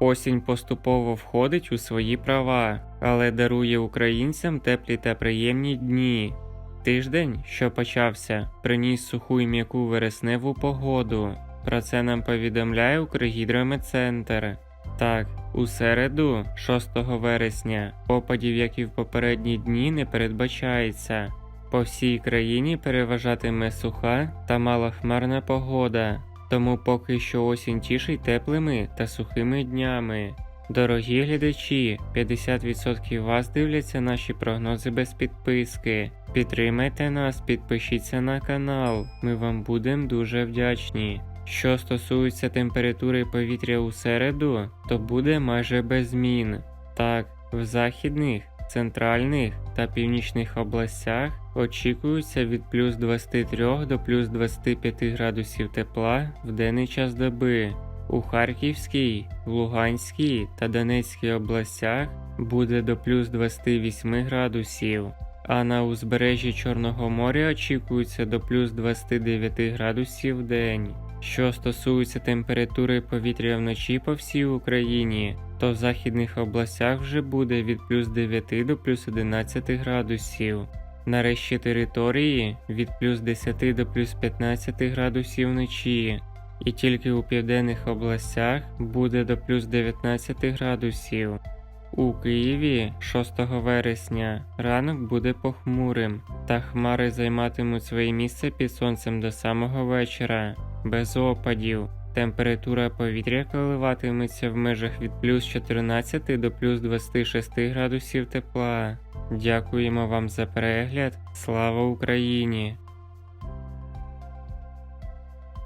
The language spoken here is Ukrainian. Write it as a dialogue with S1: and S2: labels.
S1: Осінь поступово входить у свої права, але дарує українцям теплі та приємні дні. Тиждень, що почався, приніс суху і м'яку вересневу погоду. Про це нам повідомляє Укргідрометцентр. Так, у середу, 6 вересня, опадів, як і в попередні дні, не передбачається. По всій країні переважатиме суха та малохмарна погода, тому поки що осінь тішить теплими та сухими днями. Дорогі глядачі, 50% вас дивляться наші прогнози без підписки. Підтримайте нас, підпишіться на канал, ми вам будемо дуже вдячні. Що стосується температури повітря у середу, то буде майже без змін. Так, в західних, центральних та північних областях очікується від плюс 23 до плюс 25 градусів тепла в денний час доби. У Харківській, Луганській та Донецькій областях буде до плюс 28 градусів, а на узбережжі Чорного моря очікується до плюс 29 градусів в день. Що стосується температури повітря вночі по всій Україні, то в західних областях вже буде від плюс 9 до плюс 11 градусів. На решті території від плюс 10 до плюс 15 градусів вночі, і тільки у південних областях буде до плюс 19 градусів. У Києві 6 вересня ранок буде похмурим, та хмари займатимуть своє місце під сонцем до самого вечора, без опадів. Температура повітря коливатиметься в межах від плюс 14 до плюс 26 градусів тепла. Дякуємо вам за перегляд. Слава Україні!